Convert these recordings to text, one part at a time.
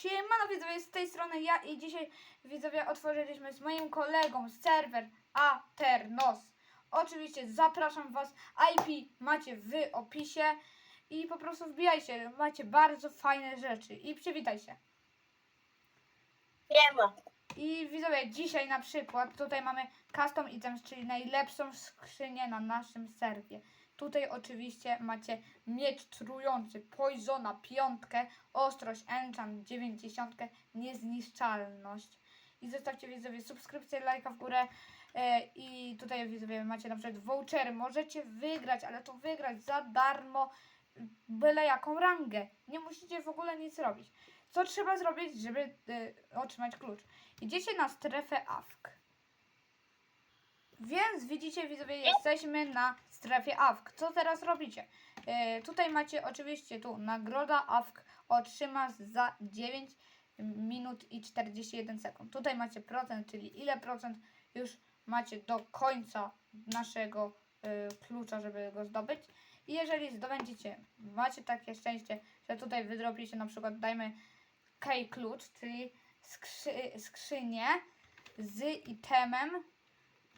Siemano widzowie, z tej strony ja i dzisiaj widzowie otworzyliśmy z moim kolegą serwer Aternos. Oczywiście zapraszam was, IP macie w opisie i po prostu wbijajcie, macie bardzo fajne rzeczy i przywitaj się. Siema. I widzowie, dzisiaj na przykład tutaj mamy custom items, czyli najlepszą skrzynię na naszym serwie. Tutaj oczywiście macie miecz trujący, poisona, piątkę, ostrość, enchant, dziewięćdziesiątkę, niezniszczalność. I zostawcie widzowie subskrypcję, lajka w górę. E, I tutaj widzowie macie na przykład vouchery. Możecie wygrać, ale to wygrać za darmo, byle jaką rangę. Nie musicie w ogóle nic robić. Co trzeba zrobić, żeby e, otrzymać klucz? Idziecie na strefę AFK. Więc widzicie, widzowie, jesteśmy na strefie AFK. Co teraz robicie? E, tutaj macie oczywiście tu nagroda AFK otrzymasz za 9 minut i 41 sekund. Tutaj macie procent, czyli ile procent już macie do końca naszego e, klucza, żeby go zdobyć. I jeżeli zdobędziecie, macie takie szczęście, że tutaj wydrobicie na przykład, dajmy K klucz, czyli skrzy, skrzynię z itemem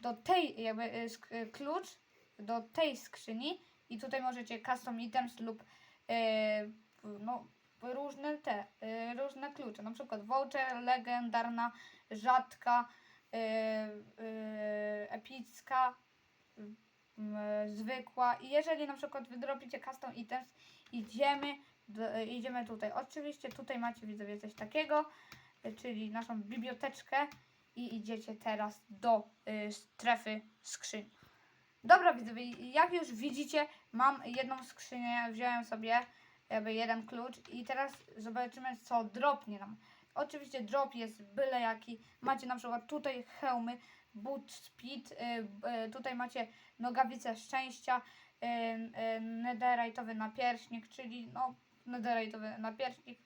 do tej, jakby y, y, klucz do tej skrzyni i tutaj możecie custom items lub y, no, różne te, różne klucze, na przykład voucher, legendarna, rzadka, epicka, zwykła. I jeżeli na przykład wydrobicie custom items, idziemy, do, idziemy tutaj. Oczywiście tutaj macie widzowie coś takiego, czyli naszą biblioteczkę i idziecie teraz do y, strefy skrzyń. Dobra widzowie, jak już widzicie, mam jedną skrzynię, wziąłem sobie jakby jeden klucz i teraz zobaczymy co dropnie nam. Oczywiście drop jest byle jaki. Macie na przykład tutaj hełmy, boot speed, y, y, tutaj macie nogawice szczęścia, y, y, netherite'owy napierśnik, czyli no netherite'owy napierśnik.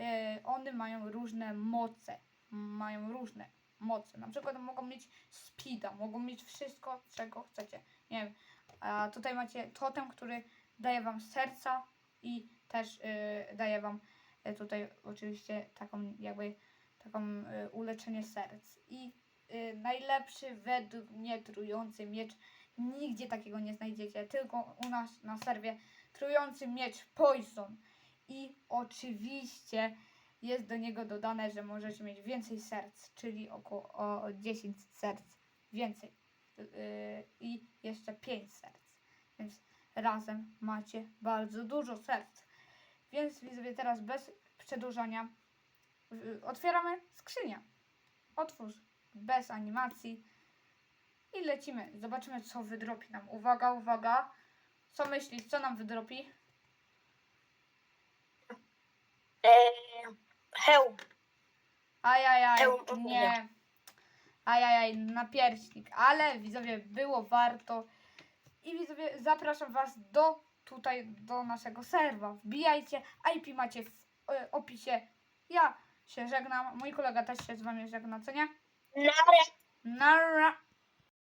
Y, one mają różne moce, mają różne moce. Na przykład mogą mieć speeda, mogą mieć wszystko, czego chcecie. Nie wiem. A tutaj macie totem, który daje wam serca i też y, daje wam y, tutaj oczywiście taką jakby taką y, uleczenie serc. I y, najlepszy według mnie trujący miecz. Nigdzie takiego nie znajdziecie, tylko u nas na serwie trujący miecz Poison. I oczywiście jest do niego dodane, że możecie mieć więcej serc, czyli około o 10 serc więcej. Yy, I jeszcze 5 serc. Więc razem macie bardzo dużo serc. Więc widzowie, teraz bez przedłużania yy, otwieramy skrzynię. Otwórz bez animacji i lecimy. Zobaczymy, co wydropi nam. Uwaga, uwaga. Co myślisz, co nam wydropi? Eee, hełm. Ajajaj, Hełm ognia. nie. Ajajaj, napierśnik. Ale widzowie, było warto. I widzowie, zapraszam was do tutaj, do naszego serwa. Wbijajcie, IP macie w e, opisie. Ja się żegnam, mój kolega też się z wami żegna, co nie? Nara. Nara.